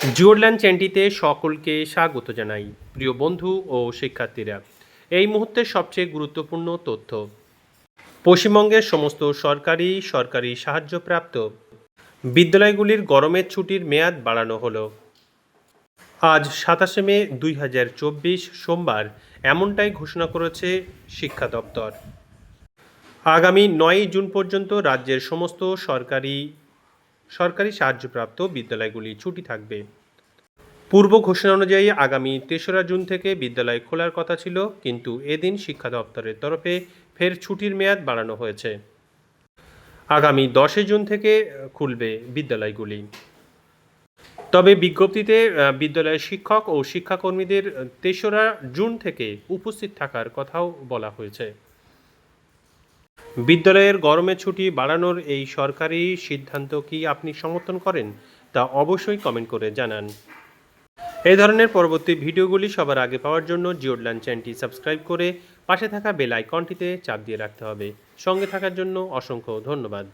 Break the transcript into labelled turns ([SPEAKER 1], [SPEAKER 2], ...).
[SPEAKER 1] জিওরল্যান্ড চ্যানেলটিতে সকলকে স্বাগত জানাই, প্রিয় বন্ধু ও শিক্ষার্থীরা। এই মুহূর্তের সবচেয়ে গুরুত্বপূর্ণ তথ্য। পশ্চিমবঙ্গের সমস্ত সরকারি সরকারি সাহায্যপ্রাপ্ত বিদ্যালয়গুলির গরমের ছুটির মেয়াদ বাড়ানো হলো। আজ সাতাশে মে দুই হাজার চব্বিশ সোমবার এমনটাই ঘোষণা করেছে শিক্ষা দপ্তর। আগামী নয়ই জুন পর্যন্ত রাজ্যের সমস্ত সরকারি সরকারি সাহায্যপ্রাপ্ত বিদ্যালয়গুলি ছুটি থাকবে। পূর্ব ঘোষণা অনুযায়ী আগামী তেসরা জুন থেকে বিদ্যালয় খোলার কথা ছিল, কিন্তু এদিন শিক্ষা দপ্তরের তরফে ফের ছুটির মেয়াদ বাড়ানো হয়েছে। আগামী দশই জুন থেকে খুলবে বিদ্যালয়গুলি। তবে বিজ্ঞপ্তিতে বিদ্যালয়ের শিক্ষক ও শিক্ষাকর্মীদের তেসরা জুন থেকে উপস্থিত থাকার কথাও বলা হয়েছে। বিদ্যালয়ের গরমের ছুটি বাড়ানোর এই সরকারি সিদ্ধান্ত কি আপনি সমর্থন করেন? তা অবশ্যই কমেন্ট করে জানান। এই ধরনের পরবর্তী ভিডিওগুলি সবার আগে পাওয়ার জন্য জিওডলান চ্যানেলটি সাবস্ক্রাইব করে পাশে থাকা বেল আইকনটিতে চাপ দিয়ে রাখতে হবে। সঙ্গে থাকার জন্য অসংখ্য ধন্যবাদ।